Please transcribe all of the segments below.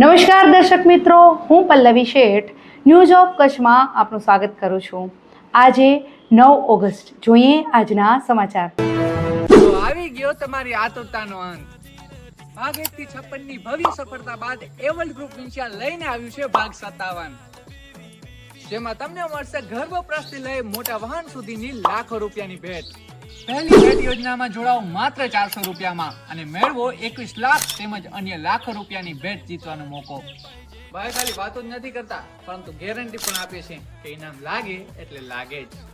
નમસ્કાર દર્શક મિત્રો, હું પલ્લવી શેઠ ન્યૂઝ ઓફ કચ્છમાં આપનું સ્વાગત કરું છું. આજે નવ ઓગસ્ટ, જોઈએ આજના સમાચાર. તો આવી ગયો તમારી આતુરતાનો અંત. ભાગ એક થી છપ્પનની ભવ્ય સફળતા બાદ એવલ ગ્રુપ ઇન્શિયા લઈને આવ્યું છે ભાગ સત્તાવન. જેમાં તમને મળશે ઘર લઈ મોટા વાહન સુધીની લાખો રૂપિયાની ભેટ. પહેલી ભેટ યોજનામાં જોડાઓ માત્ર ચારસો રૂપિયામાં અને મેળવો એકવીસ લાખ તેમજ અન્ય લાખો રૂપિયાની ભેટ જીતવાનો મોકો. ભાઈ, ખાલી વાતો જ નથી કરતા, પરંતુ ગેરંટી પણ આપીએ છીએ કે ઇનામ લાગે એટલે લાગે જ.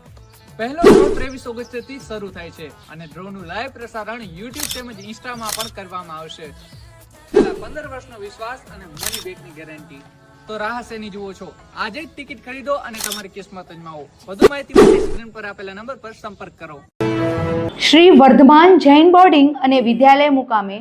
પહેલો ડ્રો ત્રેવીસ ઓગસ્ટથી શરૂ થાય છે અને ડ્રો નું લાઈવ પ્રસારણ યુટ્યુબ તેમજ ઇન્સ્ટામાં પણ કરવામાં આવશે. છેલ્લા પંદર વર્ષનો વિશ્વાસ અને મની બેકની ગેરંટી તો રાહ શેની જુઓ છો? આજે જ ટિકિટ ખરીદો અને તમારી કિસ્મત અજમાવો. વધુ માહિતી માટે સ્ક્રીન પર આપેલા નંબર પર સંપર્ક કરો. શ્રી વર્ધમાન જૈન બોર્ડિંગ અને વિદ્યાલય મુકામે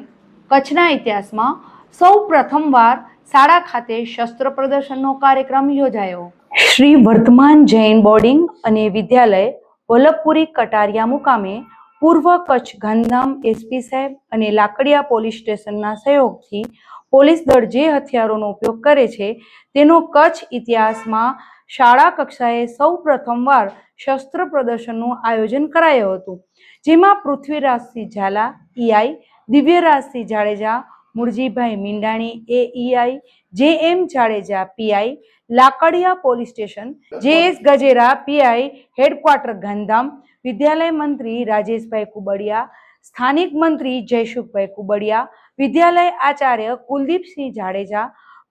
કચ્છના ઇતિહાસમાં સૌ પ્રથમવાર શાળા ખાતે શસ્ત્ર પ્રદર્શનનો કાર્યક્રમ યોજાયો. શ્રી વર્ધમાન જૈન બોર્ડિંગ અને વિદ્યાલય વલ્લભપુરી કટારિયા મુકામે પૂર્વ કચ્છ ગાંધીધામ એસપી સાહેબ અને લાકડિયા પોલીસ સ્ટેશનના સહયોગથી પોલીસ દળ જે હથિયારોનો ઉપયોગ કરે છે તેનો કચ્છ ઇતિહાસમાં શાળા કક્ષાએ સૌ પ્રથમવાર શસ્ત્ર પ્રદર્શનનું આયોજન કરાયું હતું, જેમાં પૃથ્વીરાજસિંહ ઝાલા ઈઆઈ દિવ્યરાજસિંહ જાડેજા, મુરજીભાઈ મીંડાણી એ EI J M Jadeja PI Lakadiya police station J S Gajera PI headquarter Gandhidham વિદ્યાલય મંત્રી રાજેશભાઈ કુબડિયા, સ્થાનિક મંત્રી જયસુખભાઈ કુબડિયા, વિદ્યાલય આચાર્ય કુલદીપસિંહ જાડેજા,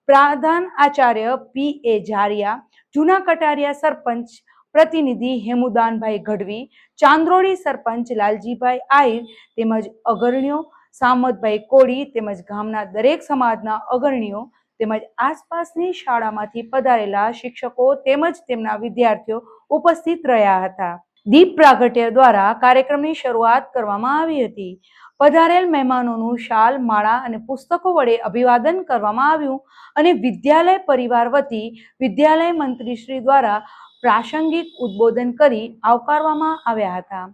પ્રધાન આચાર્ય પી એ ઝારિયા જૂના કટારિયા સરપંચ પ્રતિનિધિ હેમુદાનભાઈ ગઢવી, ચાંદ્રોડી સરપંચ લાલજીભાઈ આહિર તેમજ અગ્રણીઓ સામતભાઈ કોળી તેમજ ગામના દરેક સમાજના અગ્રણીઓ તેમજ આસપાસની શાળામાંથી પધારેલા શિક્ષકો તેમજ તેમના વિદ્યાર્થીઓ ઉપસ્થિત રહ્યા હતા. દીપ પ્રાગટ્ય દ્વારા કાર્યક્રમની શરૂઆત કરવામાં આવી હતી. પધારેલ મહેમાનોનું શાલ, માળા અને પુસ્તકો વડે અભિવાદન કરવામાં આવ્યું અને વિદ્યાલય પરિવાર વતી વિદ્યાલય મંત્રીશ્રી દ્વારા પ્રાસંગિક ઉદ્બોધન કરી આવકારવામાં આવ્યા હતા.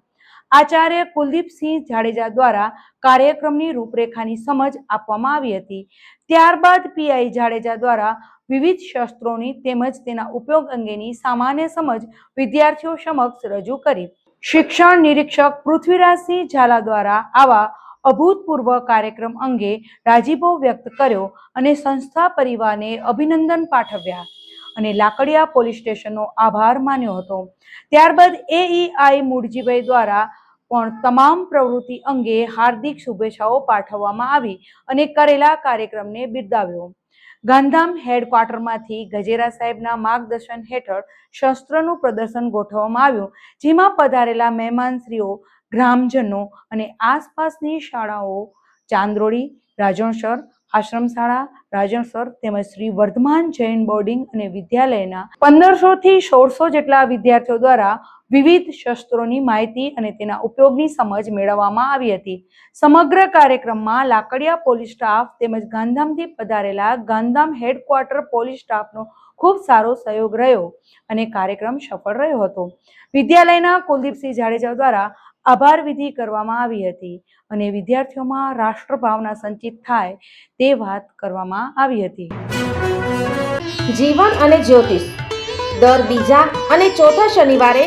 આચાર્ય કુલદીપસિંહ જાડેજા દ્વારા કાર્યક્રમની રૂપરેખાની સમજ આપવામાં આવી હતી. ત્યારબાદ પીઆઈ જાડેજા દ્વારા વિવિધ શસ્ત્રોની તેમજ તેના ઉપયોગ અંગેની સામાન્ય સમજ વિદ્યાર્થીઓ સમક્ષ રજૂ કરી. શિક્ષણ નિરીક્ષક પૃથ્વીરાજસિંહ ઝાલા દ્વારા આવા અભૂતપૂર્વ કાર્યક્રમ અંગે રાજીપો વ્યક્ત કર્યો અને સંસ્થા પરિવારને અભિનંદન પાઠવ્યા અને લાકડિયા પોલીસ સ્ટેશનનો આભાર માન્યો હતો. ત્યારબાદ એઈઆઈ મૂળજીભાઈ દ્વારા પણ તમામ પ્રવૃત્તિ અંગે હાર્દિક શુભેચ્છાઓ પાઠવવામાં આવી અને કરેલા કાર્યક્રમને બિરદાવ્યો. ગાંધામ હેડક્વાર્ટરમાંથી ગજેરા સાહેબના માર્ગદર્શન હેઠળ શસ્ત્રનું પ્રદર્શન ગોઠવવામાં આવ્યું, જેમાં પધારેલા મહેમાનશ્રીઓ, ગ્રામજનો અને આસપાસની શાળાઓ ચાંદ્રોડી રાજણસર આશ્રમ શાળા રાજણસર તેમજ શ્રી વર્ધમાન જૈન બોર્ડિંગ અને વિદ્યાલયના પંદરસો થી સોળસો જેટલા વિદ્યાર્થીઓ દ્વારા વિવિધ શસ્ત્રોની માહિતી અને તેના ઉપયોગની સમજ મેળવવામાં આવી હતી. સમગ્ર કાર્યક્રમમાં લાકડિયા પોલીસ સ્ટાફ તેમજ ગાંધીધામથી પધારેલા ગાંધીધામ હેડક્વાર્ટર પોલીસ સ્ટાફનો ખૂબ સારો સહયોગ રહ્યો અને કાર્યક્રમ સફળ રહ્યો હતો. વિદ્યાલયના કુલદીપસિંહ જાડેજા દ્વારા આભાર વિધિ કરવામાં આવી હતી અને વિદ્યાર્થીઓમાં રાષ્ટ્રભાવના સંચિત થાય તે વાત કરવામાં આવી હતી. જીવન અને જ્યોતિષ. દર બીજા અને ચોથા શનિવારે